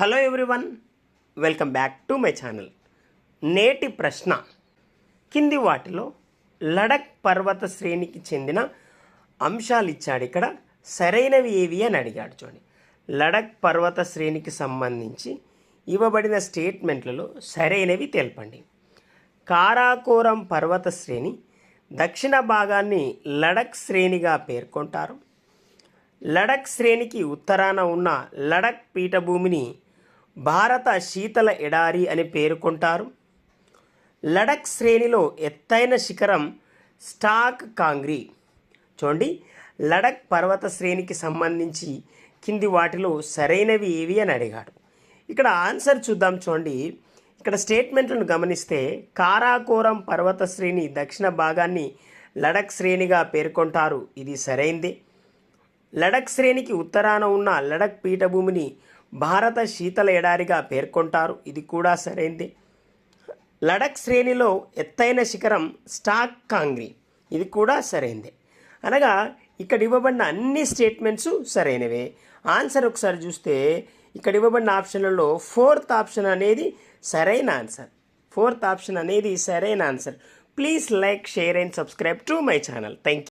Hello everyone welcome back to my channel. నేటి ప్రశ్న కింది వాటిలో లడక్ పర్వత శ్రేణికి చెందిన అంశాలు ఇచ్చాడు ఇక్కడ. సరైనవి ఏవి అని అడిగాడు చూడండి. లడక్ పర్వత శ్రేణికి సంబంధించి ఇవ్వబడిన స్టేట్మెంట్లలో సరైనవి తెలపండి. కారాకోరం పర్వత శ్రేణి దక్షిణ భాగాన్ని లడక్ శ్రేణిగా పేర్కొంటారు. లడక్ శ్రేణికి ఉత్తరాన ఉన్న లడక్ పీఠభూమిని భారత శీతల ఎడారి అని పేర్కొంటారు. లడక్ శ్రేణిలో ఎత్తైన శిఖరం స్టాక్ కాంగ్రీ. చూడండి లడక్ పర్వత శ్రేణికి సంబంధించి కింది వాటిలో సరైనవి ఏవి అని అడిగాడు. ఇక్కడ ఆన్సర్ చూద్దాం చూడండి. ఇక్కడ స్టేట్మెంట్లను గమనిస్తే కారాకోరం పర్వత శ్రేణి దక్షిణ భాగాన్ని లడక్ శ్రేణిగా పేర్కొంటారు. ఇది సరైందే. లడక్ శ్రేణికి ఉత్తరాన ఉన్న లడక్ పీఠభూమిని భారత శీతల ఎడారిగా పేర్కొంటారు. ఇది కూడా సరైంది. లడక్ శ్రేణిలో ఎత్తైన శిఖరం స్టాక్ కాంగ్రీ. ఇది కూడా సరైంది. అనగా ఇక్కడ ఇవ్వబడిన అన్ని స్టేట్మెంట్స్ సరైనవే. ఆన్సర్ ఒకసారి చూస్తే ఇక్కడ ఇవ్వబడిన ఆప్షన్లలో ఫోర్త్ ఆప్షన్ అనేది సరైన ఆన్సర్. ఫోర్త్ ఆప్షన్ అనేది సరైన answer. Please like share and subscribe to my channel. Thank you